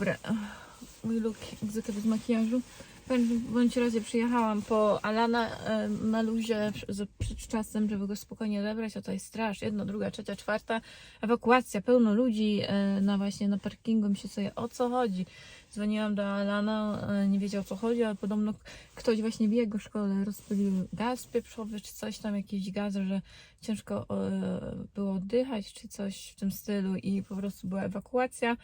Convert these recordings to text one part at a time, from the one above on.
Dobra, mój look zwykle bez makijażu. W bądź razie przyjechałam po Alana na luzie przed czasem, żeby go spokojnie odebrać, a jest straż, jedna, druga, trzecia, czwarta, ewakuacja, pełno ludzi e, na właśnie na parkingu, myślę sobie o co chodzi. Dzwoniłam do Alana, e, nie wiedział o co chodzi, ale podobno ktoś właśnie w jego szkole rozpylił gaz pieprzowy, czy coś tam, jakiś gaz, że ciężko e, było oddychać, czy coś w tym stylu i po prostu była ewakuacja.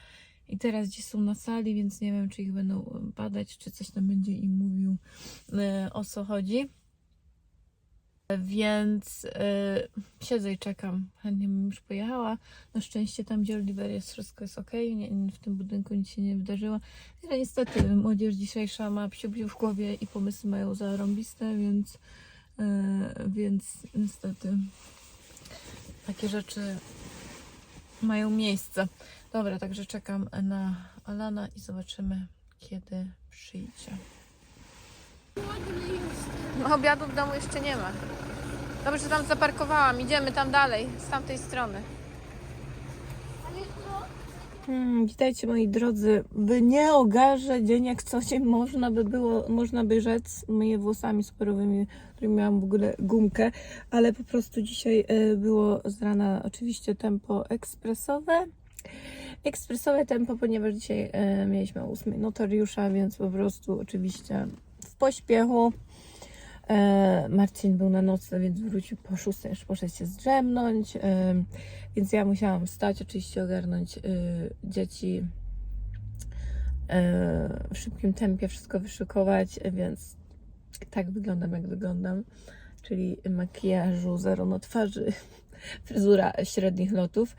I teraz gdzieś są na sali, więc nie wiem, czy ich będą badać, czy coś tam będzie im mówił, e, o co chodzi. Więc e, siedzę i czekam. Chętnie bym już pojechała. Na szczęście tam, gdzie Oliver jest, wszystko jest ok. Nie, w tym budynku nic się nie wydarzyło. Ale niestety młodzież dzisiejsza ma psiubiu w głowie i pomysły mają zarąbiste, więc, e, więc niestety takie rzeczy mają miejsce. Dobra, także czekam na Alana i zobaczymy, kiedy przyjdzie. No, obiadu w domu jeszcze nie ma. Dobrze, że tam zaparkowałam. Idziemy tam dalej, z tamtej strony. Hmm, witajcie moi drodzy. W nieogarze dzień jak co dzień można by było, można by rzec myję włosami superowymi, którymi miałam w ogóle gumkę, ale po prostu dzisiaj e, było z rana oczywiście tempo ekspresowe. Ekspresowe tempo, ponieważ dzisiaj e, mieliśmy o 8 notariusza, więc po prostu oczywiście w pośpiechu. E, Marcin był na nocce, więc wrócił po 6, już poszedł się zdrzemnąć, e, więc ja musiałam wstać, oczywiście ogarnąć e, dzieci e, w szybkim tempie, wszystko wyszykować, więc tak wyglądam, jak wyglądam, czyli makijażu, zero na twarzy, fryzura średnich lotów,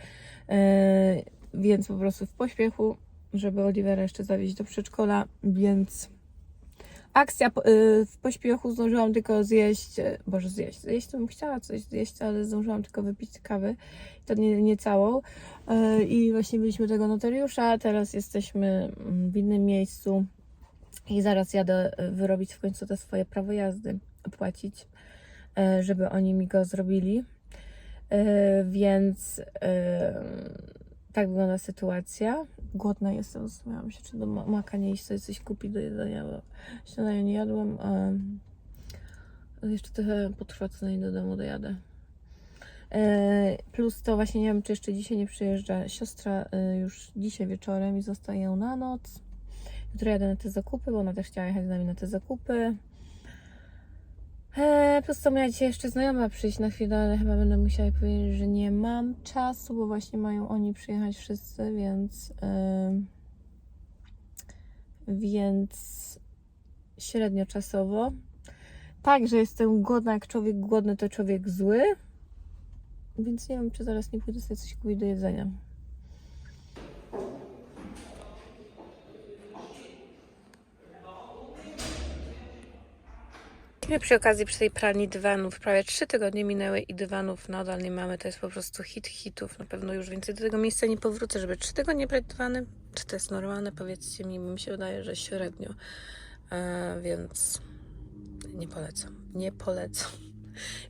e, więc po prostu w pośpiechu, żeby Olivera jeszcze zawieźć do przedszkola, więc akcja y, w pośpiechu zdążyłam tylko zjeść, e, boże zjeść, zjeść to bym chciała coś zjeść, ale zdążyłam tylko wypić kawę, to nie, nie całą. E, i właśnie byliśmy tego notariusza, teraz jesteśmy mm, w innym miejscu i zaraz jadę wyrobić w końcu te swoje prawo jazdy, opłacić, żeby oni mi go zrobili, więc tak wygląda sytuacja. Głodna jestem, zastanawiam się, czy do ma- maka nie iść sobie coś kupić do jedzenia, bo śniadania nie jadłem. A jeszcze trochę potrwa, co zanim do domu dojadę. E, Plus to właśnie nie wiem, czy jeszcze dzisiaj nie przyjeżdża siostra e, już dzisiaj wieczorem i zostaje ją na noc. Jutro jadę na te zakupy, bo ona też chciała jechać z nami na te zakupy. E, Plus miała dzisiaj jeszcze znajoma przyjść na chwilę, ale chyba będę musiała powiedzieć, że nie mam czasu, bo właśnie mają oni przyjechać wszyscy, więc więc średnio czasowo. Tak, że jestem głodna, jak człowiek głodny, to człowiek zły. Więc nie wiem, czy zaraz nie pójdę sobie coś kupić do jedzenia. Jesteśmy przy okazji przy tej pralni dywanów. Prawie trzy tygodnie minęły i dywanów nadal nie mamy. To jest po prostu hit hitów. Na pewno już więcej do tego miejsca nie powrócę, żeby trzy tygodnie brać dywany. Czy to jest normalne? Powiedzcie mi, mi się wydaje, że średnio. E, więc nie polecam. Nie polecam.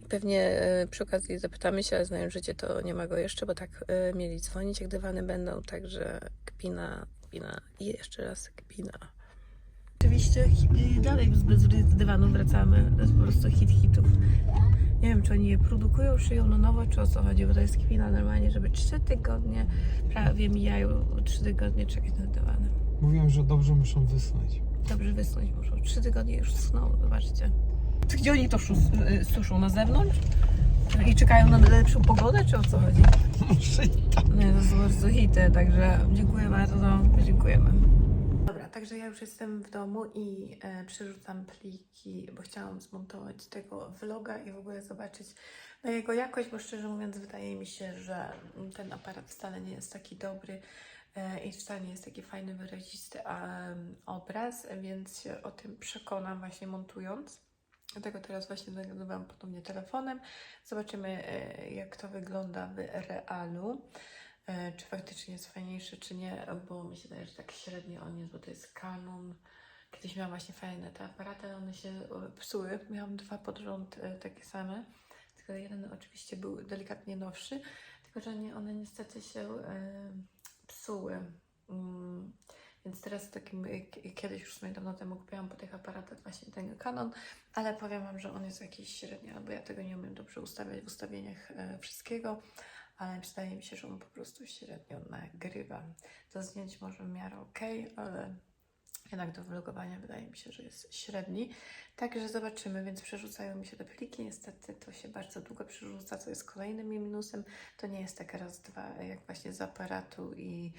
Pewnie e, przy okazji zapytamy się, ale znając życie, to nie ma go jeszcze, bo tak e, mieli dzwonić, jak dywany będą. Także kpina, kpina i jeszcze raz kpina. Oczywiście dalej z dywanu wracamy. To jest po prostu hit hitów. Nie wiem, czy oni je produkują, szyją na nowo, czy o co chodzi, bo to jest kpina normalnie, żeby trzy tygodnie, prawie mijają trzy tygodnie czekać na dywany. Mówiłem, że dobrze muszą wysłać. Dobrze wysnąć muszą. Trzy tygodnie już sną, zobaczcie. Gdzie oni to y, suszą? Na zewnątrz? I czekają na lepszą pogodę, czy o co chodzi? Może i tak. Nie, to są bardzo hity, także dziękuję bardzo, dziękujemy. Także ja już jestem w domu i e, przerzucam pliki, bo chciałam zmontować tego vloga i w ogóle zobaczyć na jego jakość, bo szczerze mówiąc wydaje mi się, że ten aparat wcale nie jest taki dobry e, i wcale nie jest taki fajny, wyrazisty obraz, więc się o tym przekonam właśnie montując. Dlatego teraz właśnie nagrywam ponownie telefonem. Zobaczymy, e, jak to wygląda w realu. E, Czy faktycznie jest fajniejszy, czy nie, bo mi się wydaje, że tak średnio on jest, bo to jest Canon. Kiedyś miałam właśnie fajne te aparaty, one się e, psuły. Miałam dwa pod rząd e, takie same. Tylko jeden oczywiście był delikatnie nowszy, tylko że nie, one niestety się psuły. Mm, Więc teraz takim, kiedyś już sobie dawno temu kupiłam po tych aparatach właśnie ten Canon, ale powiem Wam, że on jest jakiś średnio, bo ja tego nie umiem dobrze ustawiać w ustawieniach wszystkiego, ale wydaje mi się, że on po prostu średnio nagrywa. Do zdjęć może w miarę ok, ale jednak do vlogowania wydaje mi się, że jest średni. Także zobaczymy, więc przerzucają mi się te pliki. Niestety to się bardzo długo przerzuca, co jest kolejnym minusem. To nie jest taka raz, dwa, jak właśnie z aparatu i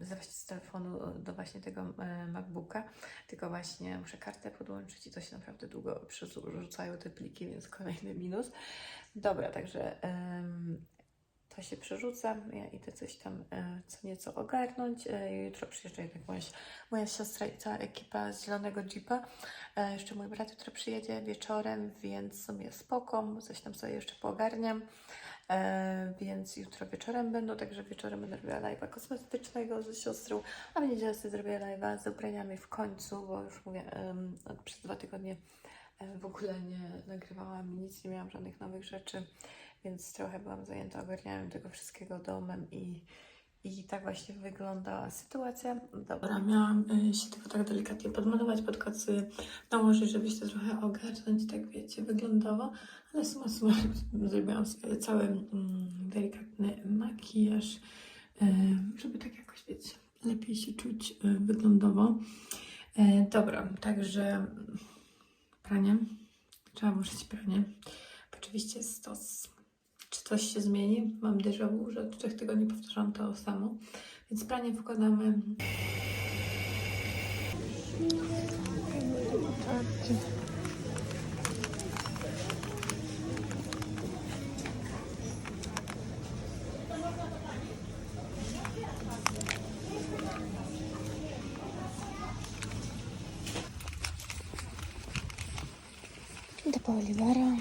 z, telefonu do właśnie tego MacBooka, tylko właśnie muszę kartę podłączyć i to się naprawdę długo przerzucają te pliki, więc kolejny minus. Dobra, także to się przerzuca. Ja idę coś tam e, co nieco ogarnąć. E, jutro przyjeżdża jednak moja, moja siostra i cała ekipa z Zielonego Jeepa. E, jeszcze mój brat jutro przyjedzie wieczorem, więc w sumie spoko. Coś tam sobie jeszcze poogarniam. Więc jutro wieczorem będą, także wieczorem będę robiła live'a kosmetycznego ze siostrą, a w niedzielę sobie zrobię live'a z ubraniami w końcu, bo już mówię, przez dwa tygodnie w ogóle nie nagrywałam nic, nie miałam żadnych nowych rzeczy, więc trochę byłam zajęta ogarnianiem tego wszystkiego domem i, i tak właśnie wyglądała sytuacja. Dobra, miałam y, się tylko tak delikatnie podmalować, pod kocy nałożyć, żeby się to trochę ogarnąć, tak wiecie, wyglądowo, ale suma summarum zrobiłam sobie cały mm, delikatny makijaż, e, żeby tak jakoś, wiecie, lepiej się czuć e, wyglądowo. E, dobra, także pranie. Trzeba włożyć pranie. Oczywiście stos. Czy coś się zmieni? Mam déjà vu, że od trzech tygodni powtarzam to samo. Więc pranie wkładamy. Idę po Olivera.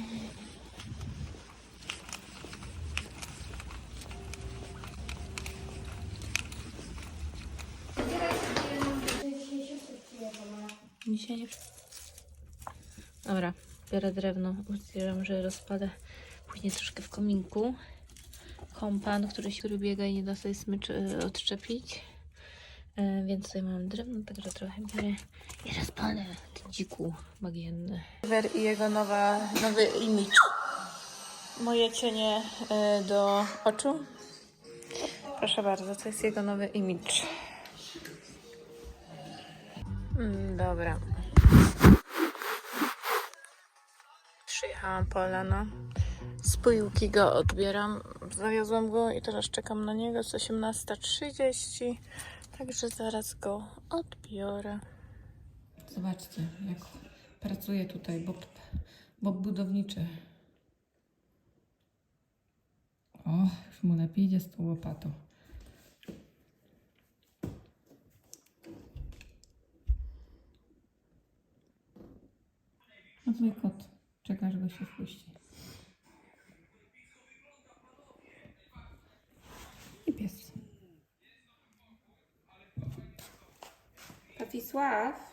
Dzisiaj nie... Dobra, biorę drewno. Uzbieram, że rozpadę później troszkę w kominku. Kompan, który się który i nie da sobie smycz e, odczepić. E, więc tutaj mam drewno, także trochę biorę i rozpalę ten dziku bagienny. Oliver i jego nowa, nowy image. Moje cienie e, do oczu. Proszę bardzo, to jest jego nowy image. Mm, dobra. Przyjechałam po Elena. Z pyłki go odbieram. Zawiozłam go i teraz czekam na niego. Jest 18.30. Także zaraz go odbiorę. Zobaczcie, jak pracuje tutaj Bob, Bob budowniczy. O, już mu lepiej idzie z tą łopatą. No twój kot. Czeka, go się wpuści. I pies. Pawisław.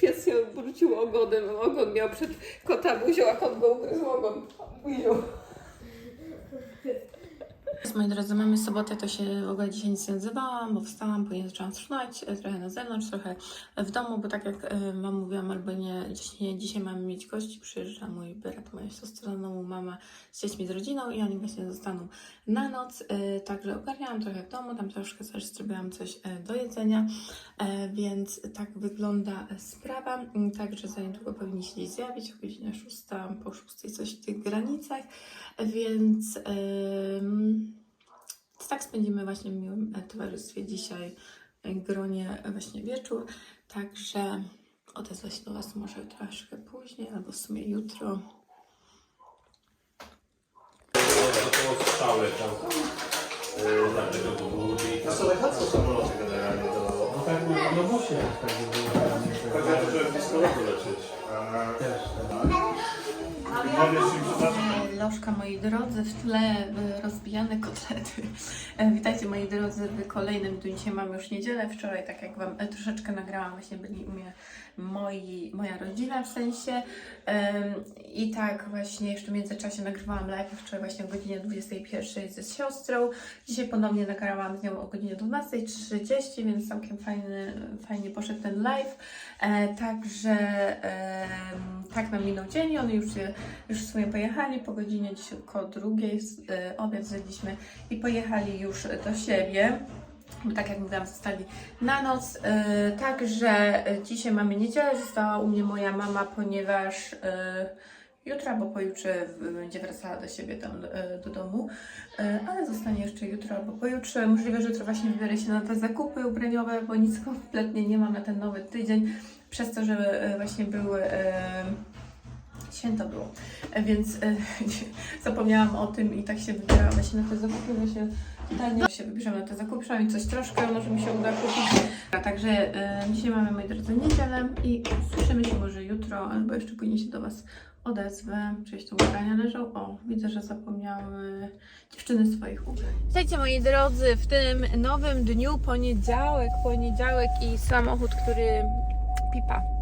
Pies się obrócił ogonem, ogon miał przed kota buzią, a kot go ugryzł ogon buzią. Moi drodzy, mamy sobotę, to się w ogóle dzisiaj nic nie odzywałam, bo wstałam, później zaczęłam sprzątać, e, trochę na zewnątrz, trochę w domu, bo tak jak e, Wam mówiłam, albo nie, dzisiaj, dzisiaj mamy mieć gości, przyjeżdża mój brat, moja siostra, znowu mama z dziećmi, z rodziną i oni właśnie zostaną na noc, e, także ogarniałam trochę w domu, tam troszkę też zrobiłam coś do jedzenia, więc tak wygląda sprawa, Mm, także za niedługo powinni się gdzieś zjawić, o godzinie 6, po 6 coś w tych granicach, więc... tak spędzimy właśnie w miłym towarzystwie dzisiaj, e, gronie e, właśnie wieczór. Także odezwę się do Was może troszkę później, albo w sumie jutro. To strzały tam. Dlatego to było samoloty generalnie do... No tak, no, no musi być tak, to, żeby blisko lecieć. Też. tak. Lożka, moi drodzy, w tle e, rozbijane kotlety. E, Witajcie, moi drodzy, w kolejnym dniu. Dzisiaj mamy już niedzielę. Wczoraj, tak jak Wam e, troszeczkę nagrałam, właśnie byli u mnie moi, moja rodzina w sensie. I tak właśnie jeszcze w międzyczasie nagrywałam live wczoraj właśnie o godzinie 21 ze siostrą. Dzisiaj ponownie nagrałam z nią o godzinie 12.30, więc całkiem fajny, fajnie poszedł ten live. Także tak nam minął dzień, one już, się- już w sumie pojechali po godzinie dziś około drugiej, e, obiad zjedliśmy i pojechali już do siebie. Bo tak jak mówiłam, zostali na noc. E, także dzisiaj mamy niedzielę, została u mnie moja mama, ponieważ e, jutro albo pojutrze będzie wracała do siebie tam do domu, ale zostanie jeszcze jutro albo pojutrze. Możliwe, że jutro właśnie wybiorę się na te zakupy ubraniowe, bo nic kompletnie nie mam na ten nowy tydzień, przez to, że właśnie były. Święto było, E, więc e, zapomniałam o tym i tak się wybierałam właśnie na te zakupy, właśnie totalnie się wybierzemy na te zakupy, przynajmniej coś troszkę, może mi się uda kupić. A także e, dzisiaj mamy, moi drodzy, niedzielę i słyszymy się może jutro, albo jeszcze później się do Was odezwę. Czyjeś tu ubrania leżą? O, widzę, że zapomniały dziewczyny swoich ubrań. Witajcie moi drodzy w tym nowym dniu, poniedziałek, poniedziałek i samochód, który pipa.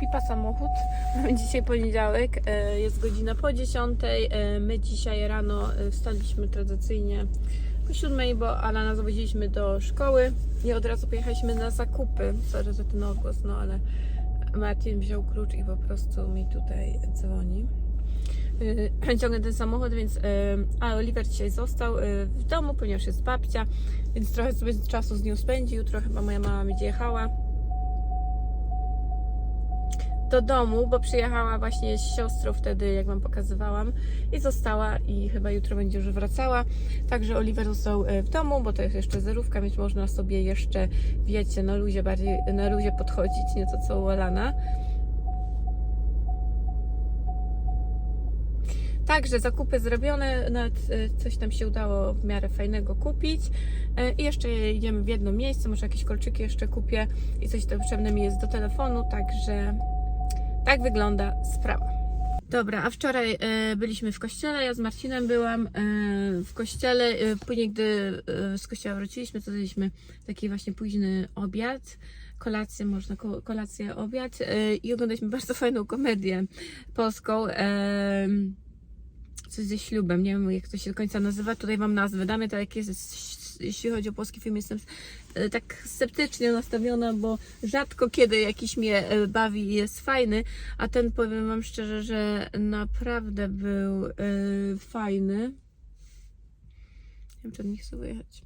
Pipa samochód. Mamy dzisiaj poniedziałek, e, jest godzina po 10. E, My dzisiaj rano e, wstaliśmy tradycyjnie o 7, bo Alana zawoziliśmy do szkoły i od razu pojechaliśmy na zakupy. Sorry za ten odgłos, no ale Martin wziął klucz i po prostu mi tutaj dzwoni. Ciągnę ten samochód, więc. A Oliver dzisiaj został w domu, ponieważ jest babcia, więc trochę sobie czasu z nią spędzi. Jutro chyba moja mama będzie jechała do domu, bo przyjechała właśnie z siostrą wtedy, jak Wam pokazywałam, i została i chyba jutro będzie już wracała. Także Oliver został e, w domu, bo to jest jeszcze zerówka, więc można sobie jeszcze, wiecie, na luzie bardziej, na luzie podchodzić, nie to co u. Także zakupy zrobione, nawet e, coś tam się udało w miarę fajnego kupić. E, I jeszcze idziemy w jedno miejsce, może jakieś kolczyki jeszcze kupię i coś tam potrzebne mi jest do telefonu, także tak wygląda sprawa. Dobra, a wczoraj e, byliśmy w kościele, ja z Marcinem byłam e, w kościele, e, później gdy e, z kościoła wróciliśmy, to daliśmy taki właśnie późny obiad, kolację, można ko- kolację, obiad. E, i oglądaliśmy bardzo fajną komedię polską, e, coś ze ślubem, nie wiem jak to się do końca nazywa, tutaj Wam nazwę damy, tak jak jest, jeśli chodzi o polski film, jestem e, tak sceptycznie nastawiona, bo rzadko kiedy jakiś mnie e, bawi i jest fajny, a ten powiem Wam szczerze, że naprawdę był e, fajny. Nie wiem, czy on nie chce wyjechać.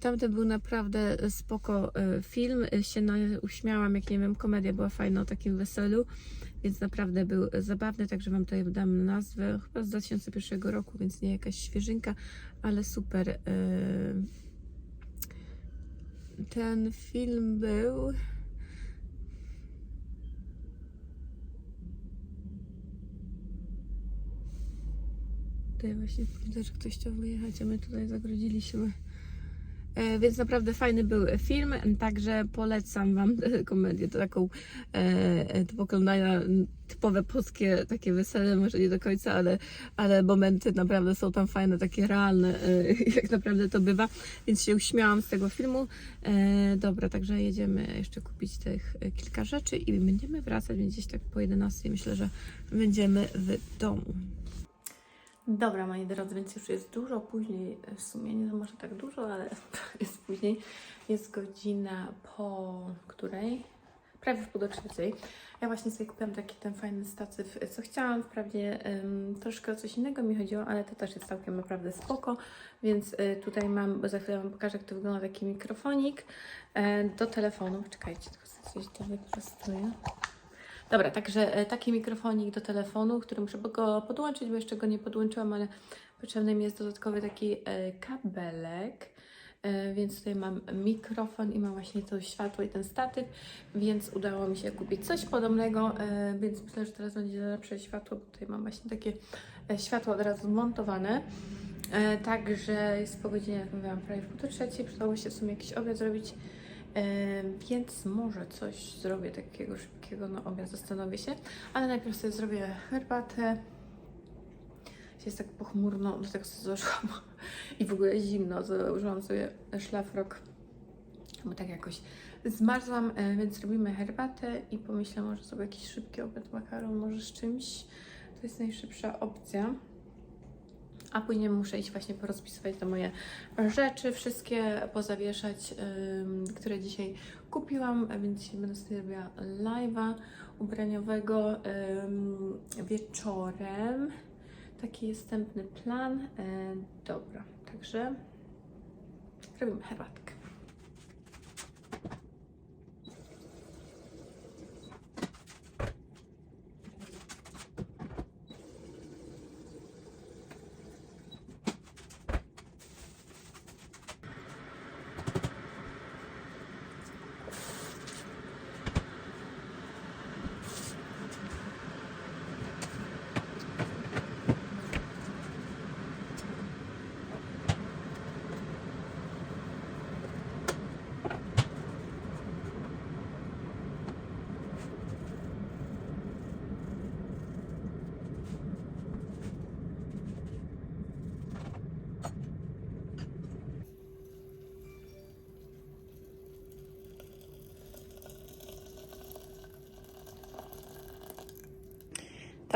Tamten był naprawdę spoko film. Się uśmiałam, jak nie wiem, komedia była fajna o takim weselu, więc naprawdę był zabawny, także Wam tutaj dam nazwę, chyba z 2001 roku, więc nie jakaś świeżynka, ale super. e, Ten film był. Tutaj właśnie widzę, że ktoś chciał wyjechać, a my tutaj zagrodziliśmy. E, Więc naprawdę fajny był film, także polecam Wam komedię, to taką e, e, do m, typowe polskie takie wesele, może nie do końca, ale, ale momenty naprawdę są tam fajne, takie realne, jak naprawdę to bywa, więc się uśmiałam z tego filmu. Dobra, także jedziemy jeszcze kupić tych kilka rzeczy i będziemy wracać, więc gdzieś tak po 11 myślę, że będziemy w domu. Dobra, moi drodzy, więc już jest dużo później, w sumie nie może tak dużo, ale jest później. Jest godzina po której? Prawie w pół do trzeciej. Ja właśnie sobie kupiłam taki ten fajny statyw, co chciałam. Wprawdzie troszkę o coś innego mi chodziło, ale to też jest całkiem naprawdę spoko. Więc y, tutaj mam, bo za chwilę Wam pokażę, jak to wygląda taki mikrofonik e, do telefonu. Czekajcie, tylko sobie coś to wyprostuję. Dobra, także e, taki mikrofonik do telefonu, który muszę go podłączyć, bo jeszcze go nie podłączyłam, ale potrzebny mi jest dodatkowy taki e, kabelek. E, Więc tutaj mam mikrofon i mam właśnie to światło i ten statyw, więc udało mi się kupić coś podobnego, więc myślę, że teraz będzie lepsze światło, bo tutaj mam właśnie takie światło od razu zmontowane. Także jest po godzinie, jak mówiłam, prawie w pół do trzeciej, przydało się w sumie jakiś obiad zrobić. E, Więc może coś zrobię takiego szybkiego na obiad, zastanowię się. Ale najpierw sobie zrobię herbatę Jest tak pochmurno, do tego zaszłam i w ogóle zimno, założyłam sobie szlafrok, bo tak jakoś zmarzłam, e, więc robimy herbatę i pomyślałam, może sobie jakiś szybki obiad makaron, może z czymś. To jest najszybsza opcja. A później muszę iść właśnie porozpisywać te moje rzeczy, wszystkie pozawieszać, ym, które dzisiaj kupiłam, więc dzisiaj będę sobie robiła live'a ubraniowego ym, wieczorem. Taki jest wstępny plan. E, dobra, także robimy herbatkę.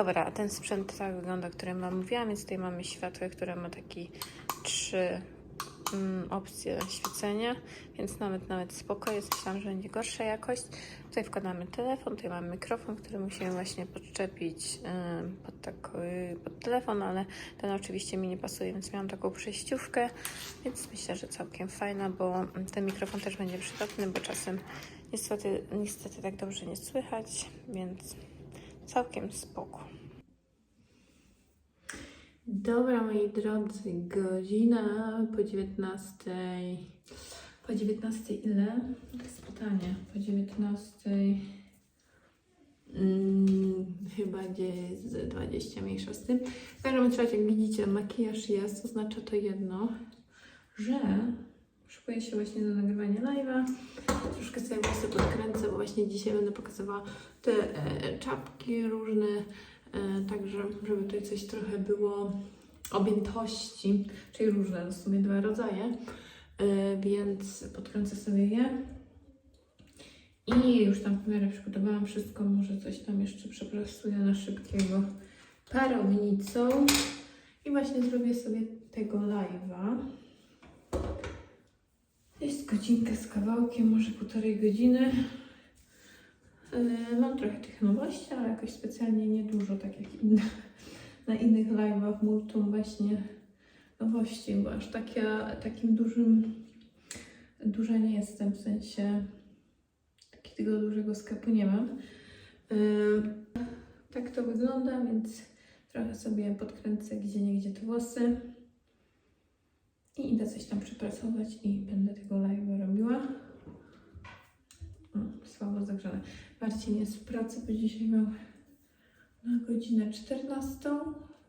Dobra, a ten sprzęt tak wygląda, o którym Wam mówiłam, więc tutaj mamy światło, które ma taki trzy mm, opcje świecenia, więc nawet nawet spoko, jest myślałam, że będzie gorsza jakość. Tutaj wkładamy telefon, tutaj mamy mikrofon, który musimy właśnie podczepić pod, tak, y, pod telefon, ale ten oczywiście mi nie pasuje, więc miałam taką przejściówkę, więc myślę, że całkiem fajna, bo ten mikrofon też będzie przydatny, bo czasem niestety, niestety tak dobrze nie słychać, więc całkiem spoko. Dobra, moi drodzy, godzina po 19. Po 19 ile? To jest pytanie. Po 19. Mm, chyba gdzieś z 20 mniejsza z tym. W każdym razie, jak widzicie, makijaż jest, oznacza to jedno, że szykuję się właśnie do nagrywania live'a. Troszkę sobie włosy podkręcę, bo właśnie dzisiaj będę pokazywała te e, czapki różne, e, także żeby tutaj coś trochę było objętości, czyli różne, w sumie dwa rodzaje, e, więc podkręcę sobie je. I już tam w miarę przygotowałam wszystko, może coś tam jeszcze przepracuję na szybkiego parownicą. I właśnie zrobię sobie tego live'a. Jest godzinka z kawałkiem, może półtorej godziny. Yy, Mam trochę tych nowości, ale jakoś specjalnie niedużo, tak jak inne, na innych live'ach, multum właśnie nowości, bo aż takie, takim dużym, duża nie jestem, w sensie takiego dużego sklepu nie mam. Yy, Tak to wygląda, więc trochę sobie podkręcę gdzie niegdzie te włosy. I idę coś tam przepracować i będę tego live'a robiła. Słabo zagrzane. Marcin jest w pracy, bo dzisiaj miał na godzinę 14,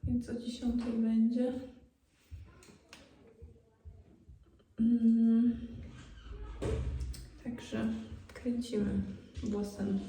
więc o 10 będzie. Mm. Także kręcimy włosem